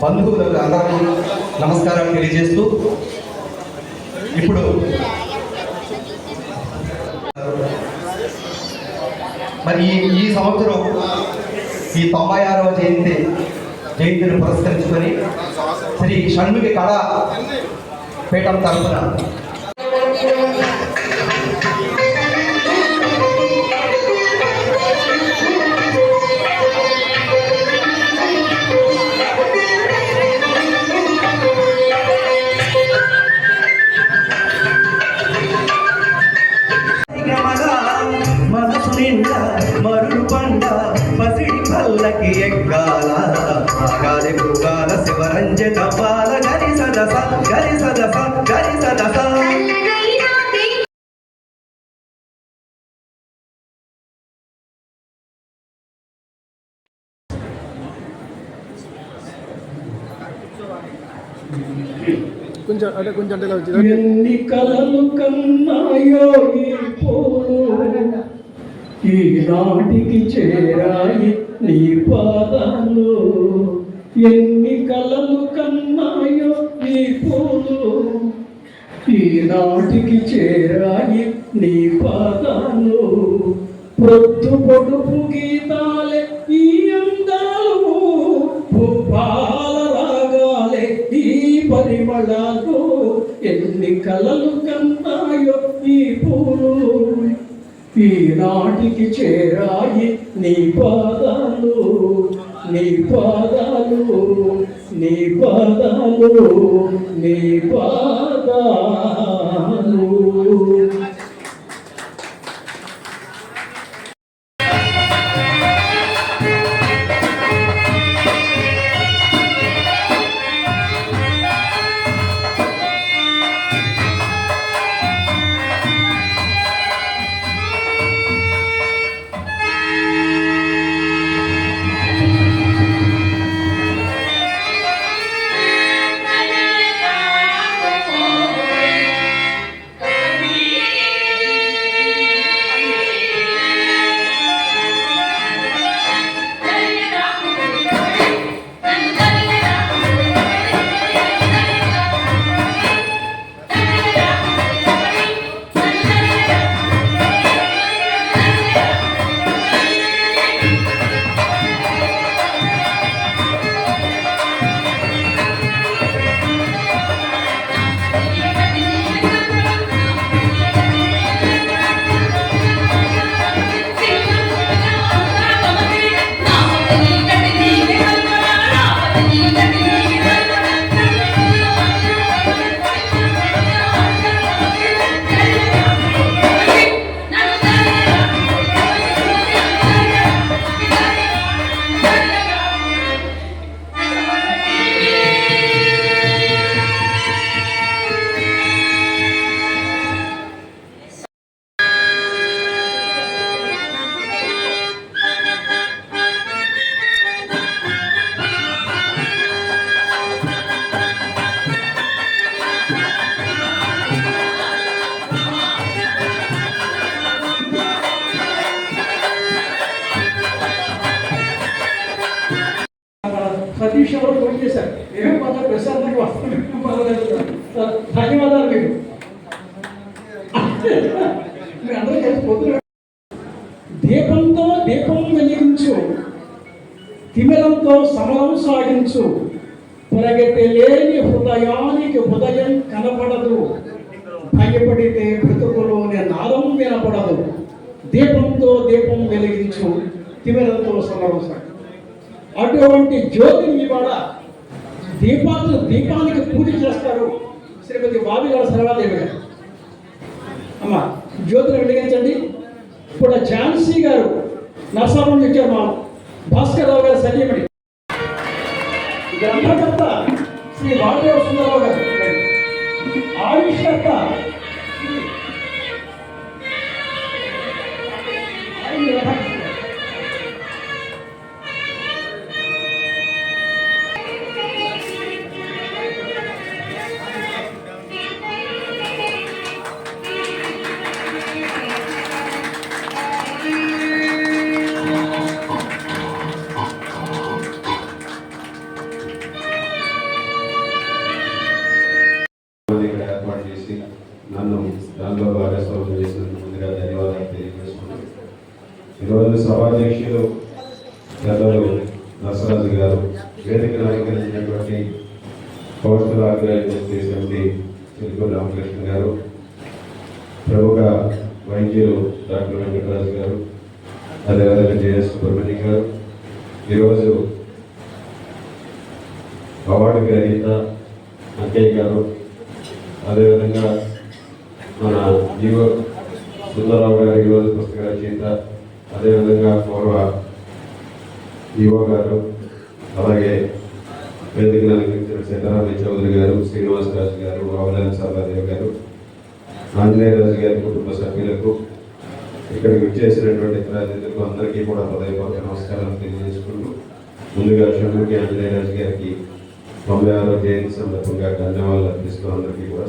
బంధువులకు అందరూ నమస్కారాలు తెలియజేస్తూ ఇప్పుడు మరి ఈ- ఈ సంవత్సరం ఈ తొంభై ఆరవ జయంతి జయంతిని పురస్కరించుకొని శ్రీ షణ్ముఖి కళా పీఠం తరఫున భూగాల శివరంజన బాల గరి సదస గరి సదస గరి సదస. కొంచెం అంటే కొంచెం అంటే ఎన్ని కలలు కన్నాయో ఈనాటికి చేరాయి నీ పాదాలు. ఎన్ని కలలు కన్నాయో నీ పూలు? ఈనాటికి చేరాయి నీ పాదాలు. ప్రొద్దు పొడుపు గీతాలే ఈ అందాలు. భూపాల రాగాలే ఈ పరిమళాలు. ఎన్ని కలలు కన్నాయో ఈ పూలు? ఈనాటికి చేరాయి నీ పాదాలు. నీ పాదాలు నీ పాదాలు నీ పాదాలు. విషయం కూడా ఫోన్ చేశారు. ఏమేమి పర్లేదు ప్రశాంతంగా వస్తుంది ఏం ధన్యవాదాలు మీకు. మీరు అందరూ కలిసి దీపంతో దీపం వెలిగించు. తిమిరంతో సమరం సాగించు. ప్రగతి లేని హృదయానికి హృదయం కనపడదు. భయపడితే బ్రతుకులోనే నాదం వినపడదు. దీపంతో దీపం వెలిగించు. తిమిరంతో సమరం సాగించు. అటువంటి జ్యోతిని ఇవాళ దీపాలు దీపానికి పూజ చేస్తారు. శ్రీమతి బాబిగారు సర్వాదేవి గారు. అమ్మ జ్యోతిని వెలిగించండి. ఇప్పుడు ఝాన్సీ గారు నర్సాపురం ఇచ్చారు మా భాస్కర్ రావు గారు సన్యమణి గ్రంథకర్త శ్రీ వాసుదేవ సుందరరావు గారు. దాంట్లో భాగస్వామ్యం చేసినందుకు ముందుగా ధన్యవాదాలు తెలియజేసుకున్నాను ఈరోజు సభాధ్యక్షులు పెద్దలు నరసరాజు గారు వేదిక అలంకరించినటువంటి పోస్టల్ ఆర్గనైజేషన్ చేసినటువంటి చిలుకూరు రామకృష్ణ గారు ప్రముఖ వైద్యులు డాక్టర్ వెంకటరాజు గారు అదేవిధంగా జేఎస్ సుబ్రహ్మణ్యం గారు. ఈరోజు అవార్డు గ్రహీత అంకయ్య గారు అదేవిధంగా మన జీవో సుందరరావు గారి ఈరోజు పుస్తక రచయిత అదేవిధంగా పూర్వ ఈవో గారు అలాగే వేదికను అలంకరించిన సీతారామ చౌదరి గారు శ్రీనివాసరాజు గారు రావులేని సర్వాదేవ్ గారు ఆంజనేయరాజు గారి కుటుంబ సభ్యులకు ఇక్కడికి విచ్చేసినటువంటి ఇతర అతిథులకు అందరికీ కూడా హృదయపూర్వక నమస్కారాలు తెలియజేసుకుంటూ ముందుగా షణ్ముఖి ఆంజనేయరాజు గారికి తొంభై ఆరో జయంతి సందర్భంగా ధన్యవాదాలు అర్పిస్తూ అందరికీ కూడా